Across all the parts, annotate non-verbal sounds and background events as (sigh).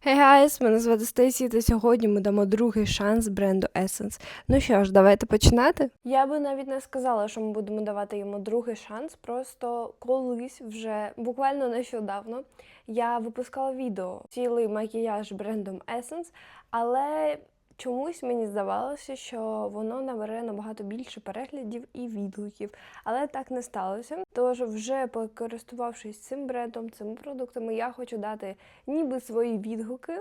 Хей гайс, мене звати Стесі, та сьогодні ми дамо другий шанс бренду Essence. Ну що ж, давайте починати. Я би навіть не сказала, що ми будемо давати йому другий шанс. Просто колись вже буквально нещодавно я випускала відео цілий макіяж брендом Essence, але чомусь мені здавалося, що воно набере набагато більше переглядів і відгуків. Але так не сталося. Тож, вже покористувавшись цим брендом, цими продуктами, я хочу дати ніби свої відгуки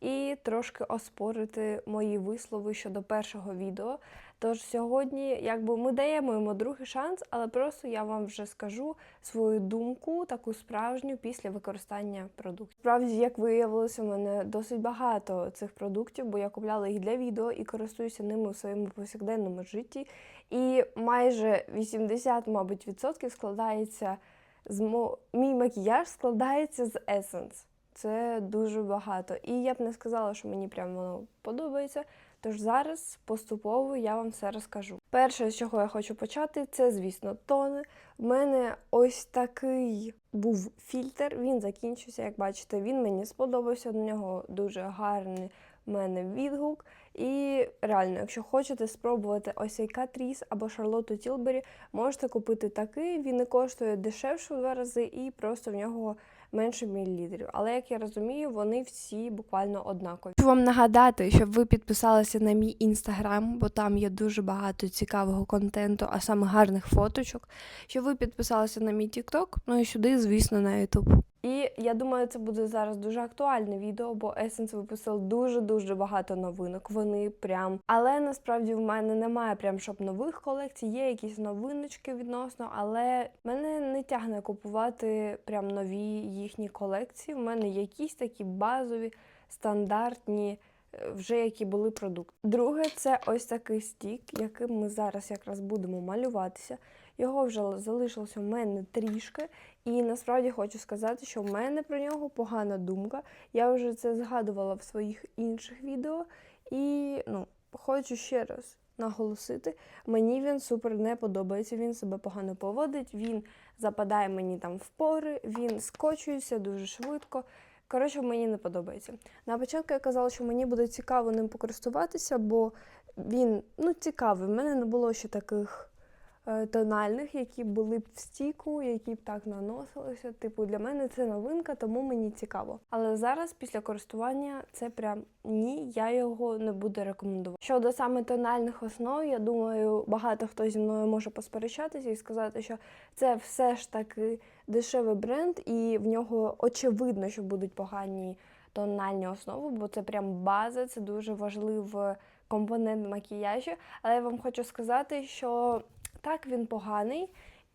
і трошки оспорити мої вислови щодо першого відео. Тож сьогодні, якби ми даємо йому другий шанс, але просто я вам вже скажу свою думку, таку справжню після використання продуктів. Справді, як виявилося, у мене досить багато цих продуктів, бо я купляла їх для відео і користуюся ними у своєму повсякденному житті. І майже 80, мабуть, відсотків складається з мо... мій макіяж складається з Essence. Це дуже багато. І я б не сказала, що мені прямо воно подобається. Тож зараз поступово я вам все розкажу. Перше, з чого я хочу почати, це, звісно, тони. В мене ось такий був фільтр. Він закінчився, як бачите, він мені сподобався. До нього дуже гарний в мене відгук. І реально, якщо хочете спробувати ось цей Catrice або Шарлотту Тілбері, можете купити такий. Він не коштує дешевше в два рази, і просто в нього менше мілілітрів. Але як я розумію, вони всі буквально однакові. Хочу вам нагадати, щоб ви підписалися на мій інстаграм, бо там є дуже багато цікавого контенту, а саме гарних фоточок. Щоб ви підписалися на мій тікток, ну і сюди, звісно, на ютуб. І я думаю, це буде зараз дуже актуальне відео, бо Essence випустив дуже-дуже багато новинок. Вони прям. Але насправді в мене немає прям щоб нових колекцій, є якісь новиночки відносно, але мене не тягне купувати прям нові їхні колекції. У мене якісь такі базові, стандартні. е, Вже які були продукти. Друге, це ось такий стік, яким ми зараз якраз будемо малюватися. Його вже залишилося в мене трішки, і насправді хочу сказати, що в мене про нього погана думка. Я вже це згадувала в своїх інших відео, і ну, хочу ще раз наголосити, мені він супер не подобається. Він себе погано поводить, він западає мені там в пори, він скочується дуже швидко. Коротше, мені не подобається. На початку я казала, що мені буде цікаво ним покористуватися, бо він ну, цікавий. В мене не було ще таких тональних, які були б в стіку, які б так наносилися. Типу, для мене це новинка, тому мені цікаво. Але зараз, після користування, це прям ні, я його не буду рекомендувати. Щодо саме тональних основ, я думаю, багато хто зі мною може посперечатися і сказати, що це все ж таки дешевий бренд, і в нього очевидно, що будуть погані тональні основи, бо це прям база, це дуже важливий компонент макіяжу. Але я вам хочу сказати, що так він поганий.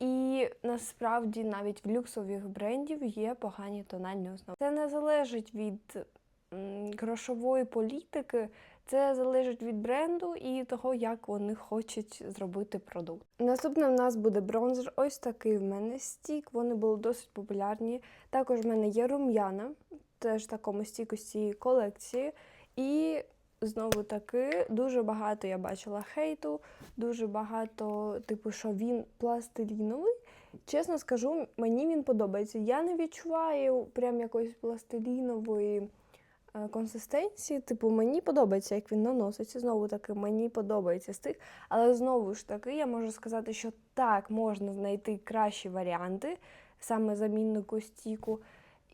І насправді навіть в люксових брендів є погані тональні основи. Це не залежить від грошової політики, це залежить від бренду і того, як вони хочуть зробити продукт. Наступним в нас буде бронзер. Ось такий в мене стік. Вони були досить популярні. Також в мене є рум'яна, теж в такому стіку з цієї колекції. І знову таки дуже багато я бачила хейту, дуже багато, типу, що він пластиліновий. Чесно скажу, мені він подобається. Я не відчуваю прям якоїсь пластилінової е, консистенції. Типу, мені подобається, як він наноситься. Знову таки, мені подобається стик. Але знову ж таки, я можу сказати, що так можна знайти кращі варіанти, саме заміннику стіку,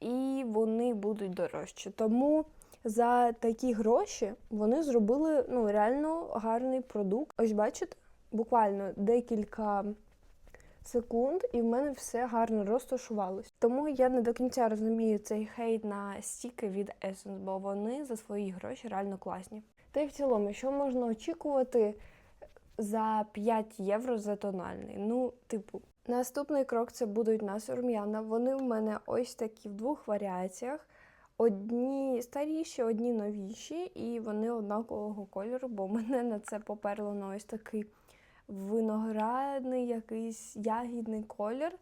і вони будуть дорожчі. Тому за такі гроші вони зробили ну, реально гарний продукт. Ось бачите, буквально декілька секунд, і в мене все гарно розташувалось. Тому я не до кінця розумію цей хейт на стіки від Essence, бо вони за свої гроші реально класні. Та й в цілому, що можна очікувати за 5 євро за тональний? Ну, типу, наступний крок це будуть нас рум'яна. Вони в мене ось такі в двох варіаціях. Одні старіші, одні новіші, і вони однакового кольору, бо мене на це поперло на ось такий виноградний, якийсь ягідний колір.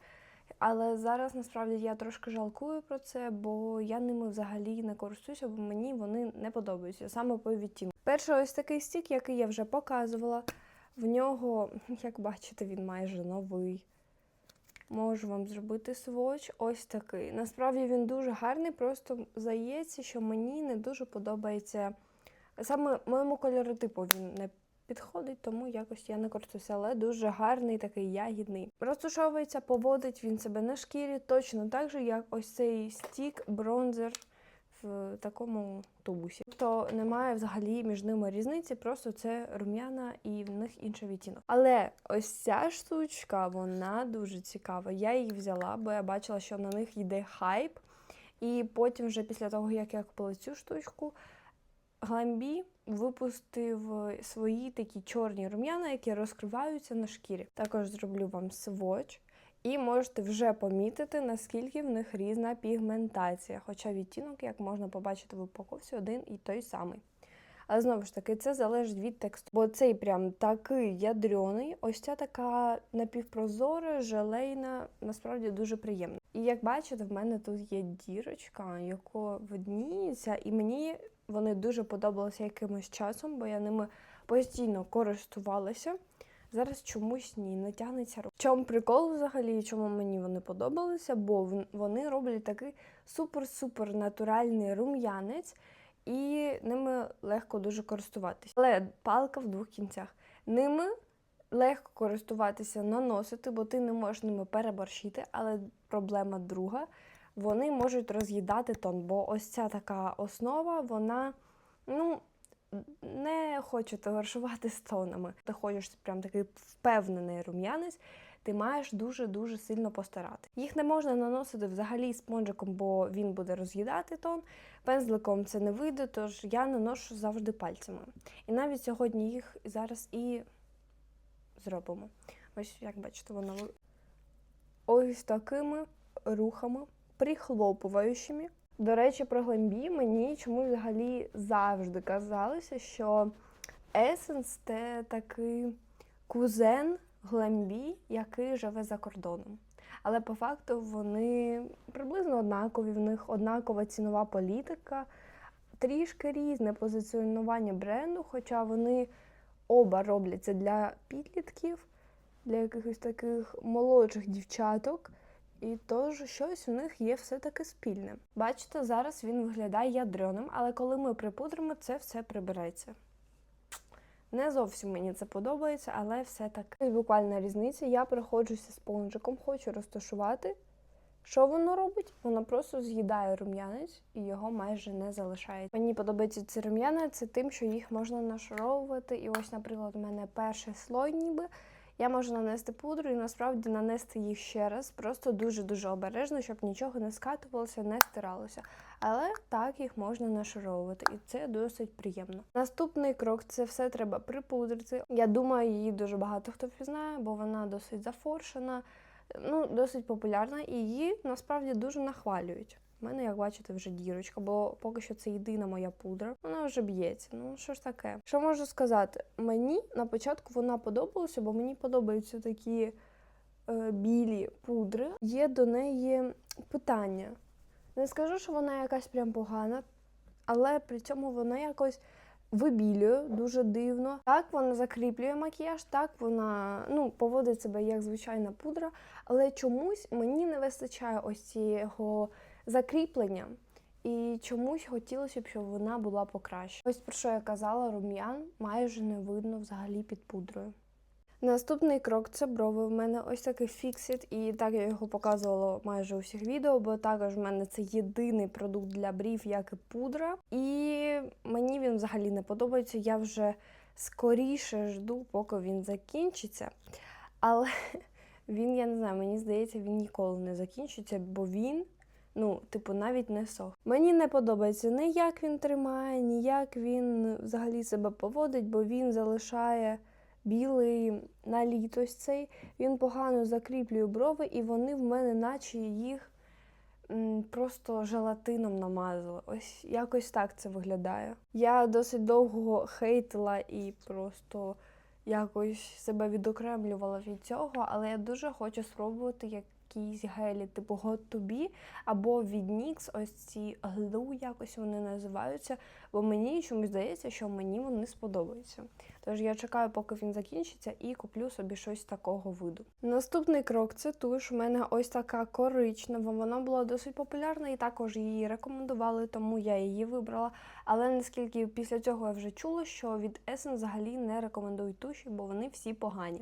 Але зараз насправді я трошки жалкую про це, бо я ними взагалі не користуюся, бо мені вони не подобаються саме по відтінку. Перший ось такий стік, який я вже показувала. В нього, як бачите, він майже новий. Можу вам зробити сводч ось такий. Насправді він дуже гарний, просто здається, що мені не дуже подобається. Саме моєму кольоротипу він не підходить, тому якось я не користуюся, але дуже гарний, такий ягідний. Розтушовується, поводить він себе на шкірі точно так же, як ось цей стік бронзер в такому тубусі. Тобто немає взагалі між ними різниці, просто це рум'яна і в них інший відтінок. Але ось ця штучка, вона дуже цікава. Я її взяла, бо я бачила, що на них йде хайп. І потім, вже після того, як я купила цю штучку, Гламбі випустив свої такі чорні рум'яна, які розкриваються на шкірі. Також зроблю вам сводч. І можете вже помітити, наскільки в них різна пігментація. Хоча відтінок, як можна побачити в упаковці, один і той самий. Але знову ж таки, це залежить від тексту. Бо цей прям такий ядрьоний, ось ця така напівпрозора, желейна, насправді дуже приємна. І як бачите, в мене тут є дірочка, яка видніється, і мені вони дуже подобалися якимось часом, бо я ними постійно користувалася. Зараз чомусь ні, не тягнеться. В чому прикол взагалі, чому мені вони подобалися? Бо вони роблять такий супер-супер натуральний рум'янець, і ними легко дуже користуватися. Але палка в двох кінцях. Ними легко користуватися, наносити, бо ти не можеш ними переборщити. Але проблема друга, вони можуть роз'їдати тон, бо ось ця така основа, вона, ну не хочу товаришувати з тонами. Ти хочеш прям такий впевнений рум'янець, ти маєш дуже-дуже сильно постарати. Їх не можна наносити взагалі спонжиком, бо він буде роз'їдати тон. Пензликом це не вийде, тож я наношу завжди пальцями. І навіть сьогодні їх зараз і зробимо. Ось, як бачите, воно ось такими рухами, прихлопуваючими. До речі, про глембі мені чому взагалі завжди казалося, що Essence – це такий кузен глембі, який живе за кордоном. Але по факту вони приблизно однакові, в них однакова цінова політика, трішки різне позиціонування бренду, хоча вони оба робляться для підлітків, для якихось таких молодших дівчаток. І тож щось у них є все-таки спільне. Бачите, зараз він виглядає ядреним, але коли ми припудримо, це все прибереться. Не зовсім мені це подобається, але все так. І буквально різниця. Я приходжуся спонжиком, хочу розташувати. Що воно робить? Воно просто з'їдає рум'янець і його майже не залишає. Мені подобається ці рум'яна, це тим, що їх можна нашаровувати. І ось, наприклад, у мене перший слой ніби. Я можу нанести пудру і насправді нанести їх ще раз, просто дуже-дуже обережно, щоб нічого не скатувалося, не стиралося. Але так їх можна нашаровувати, і це досить приємно. Наступний крок це все треба припудрити. Я думаю, її дуже багато хто впізнає, бо вона досить зафоршена, ну досить популярна, і її насправді дуже нахвалюють. У мене, як бачите, вже дірочка, бо поки що це єдина моя пудра. Вона вже б'ється. Ну що ж таке? Що можу сказати? Мені на початку вона подобалася, бо мені подобаються такі е, білі пудри. Є до неї питання. Не скажу, що вона якась прям погана, але при цьому вона якось вибілює дуже дивно. Так вона закріплює макіяж, так вона ну, поводить себе як звичайна пудра, але чомусь мені не вистачає ось цього закріплення. І чомусь хотілося б, щоб вона була покраще. Ось про що я казала, рум'ян майже не видно взагалі під пудрою. Наступний крок це брови. В мене ось такий фіксит, і так я його показувала майже у всіх відео, бо також в мене це єдиний продукт для брів, як і пудра. І мені він взагалі не подобається. Я вже скоріше жду, поки він закінчиться. Але (laughs) він, я не знаю, мені здається, він ніколи не закінчиться, бо він. Ну, типу, навіть не сох. Мені не подобається ні як він тримає, ні як він взагалі себе поводить, бо він залишає білий наліт ось цей. Він погано закріплює брови, і вони в мене, наче їх просто желатином намазали. Ось якось так це виглядає. Я досить довго хейтила і просто якось себе відокремлювала від цього, але я дуже хочу спробувати, якісь гелі, типу Hot to Be, або від NYX, ось ці глу якось вони називаються. Бо мені чомусь здається, що мені вони сподобаються. Тож я чекаю, поки він закінчиться, і куплю собі щось такого виду. Наступний крок це туш. У мене ось така коричнева. Вона була досить популярна і також її рекомендували, тому я її вибрала. Але наскільки після цього я вже чула, що від Essence взагалі не рекомендують туші, бо вони всі погані.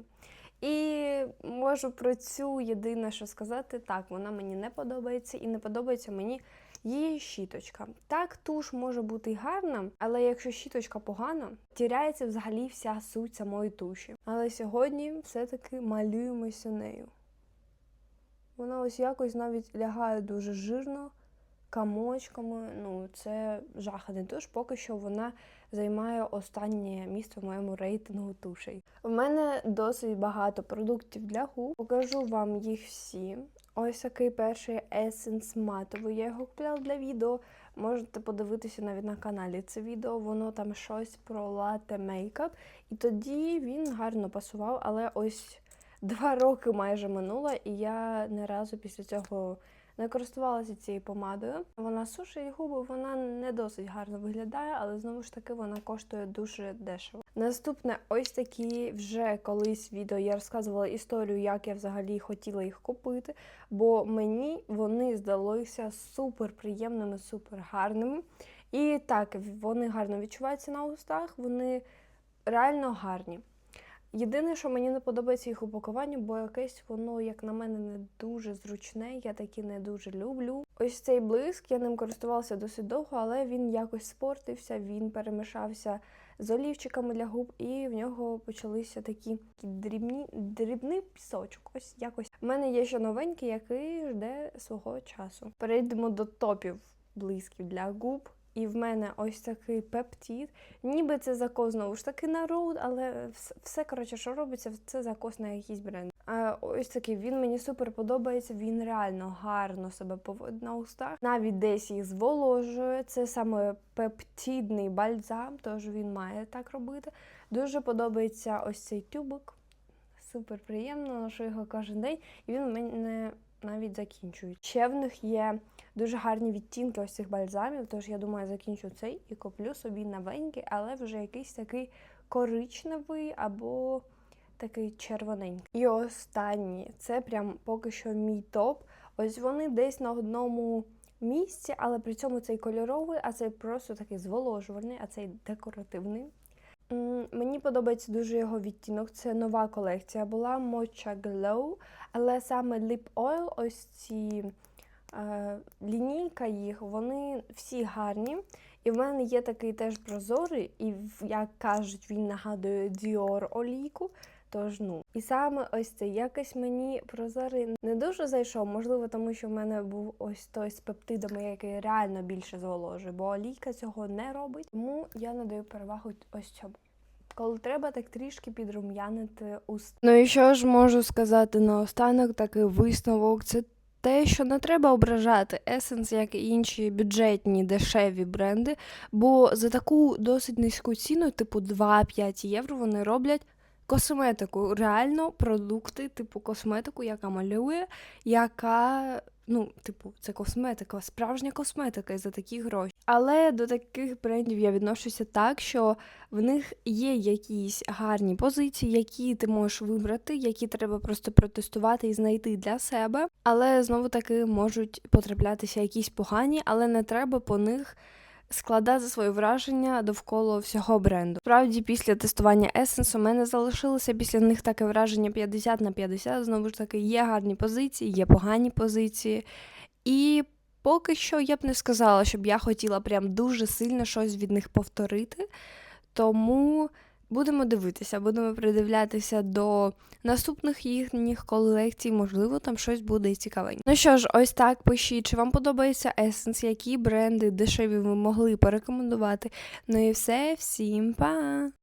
І можу про цю єдине, що сказати, так, вона мені не подобається і не подобається мені її щіточка. Так, туш може бути гарна, але якщо щіточка погана, тіряється взагалі вся суть самої туші. Але сьогодні все-таки малюємося нею. Вона ось якось навіть лягає дуже жирно, камочками. Ну, це жаханий туш. Поки що вона займає останнє місце в моєму рейтингу тушей. У мене досить багато продуктів для губ. Покажу вам їх всі. Ось такий перший есенс матовий. Я його купляла для відео. Можете подивитися навіть на каналі це відео. Воно там щось про лате мейкап. І тоді він гарно пасував, але ось два роки майже минуло, і я не разу після цього не користувалася цією помадою. Вона сушить губи, вона не досить гарно виглядає, але знову ж таки вона коштує дуже дешево. Наступне, ось такі вже колись відео я розказувала історію, як я взагалі хотіла їх купити, бо мені вони здалися супер приємними, супер гарними. І так, вони гарно відчуваються на устах, вони реально гарні. Єдине, що мені не подобається їх упакування, бо якесь воно, як на мене, не дуже зручне. Я такі не дуже люблю. Ось цей блиск, я ним користувалася досить довго, але він якось спортився, він перемішався з олівчиками для губ, і в нього почалися такі дрібні, дрібний пісочок. Ось якось. У мене є ще новенький, який жде свого часу. Перейдемо до топів блисків для губ. І в мене ось такий пептід. Ніби це закос знову ж таки на роуд, але все, коротше, що робиться, це закос на якийсь бренд. А ось такий він мені супер подобається. Він реально гарно себе поводить на устах. Навіть десь їх зволожує. Це саме пептидний бальзам, тож він має так робити. Дуже подобається ось цей тюбик. Супер приємно, ношу його кожен день, і він мене навіть закінчує. Ще в них є дуже гарні відтінки ось цих бальзамів, тож я думаю, закінчу цей і куплю собі новенький, але вже якийсь такий коричневий або такий червоненький. І останній це прям поки що мій топ. Ось вони десь на одному місці, але при цьому цей кольоровий, а цей просто такий зволожувальний, а цей декоративний. Мені подобається дуже його відтінок. Це нова колекція була Mocha Glow, але саме Lip Oil, ось ці е, лінійка їх, вони всі гарні. І в мене є такий теж прозорий, і як кажуть, він нагадує Dior олійку. Тож ну. І саме ось цей якось мені прозорий не дуже зайшов, можливо, тому що в мене був ось той з пептидами, який реально більше зволожує, бо олійка цього не робить. Тому я надаю перевагу ось цьому. Коли треба, так трішки підрум'янити уст. Ну і що ж можу сказати наостанок, такий висновок. Це те, що не треба ображати Essence, як і інші бюджетні дешеві бренди, бо за таку досить низьку ціну, типу 2-5 євро, вони роблять косметику. Реально продукти, типу косметику, яка малює, яка. Ну, типу, це косметика, справжня косметика за такі гроші. Але до таких брендів я відношуся так, що в них є якісь гарні позиції, які ти можеш вибрати, які треба просто протестувати і знайти для себе. Але знову таки можуть потраплятися якісь погані, але не треба по них складати свої враження довкола всього бренду. Справді, після тестування Essence у мене залишилося після них таке враження 50 на 50. Знову ж таки, є гарні позиції, є погані позиції. І поки що я б не сказала, щоб я хотіла прям дуже сильно щось від них повторити. Тому будемо дивитися, будемо придивлятися до наступних їхніх колекцій, можливо, там щось буде і цікавеньке. Ну що ж, ось так пишіть, чи вам подобається Essence, які бренди дешеві ви могли порекомендувати. Ну і все, всім па!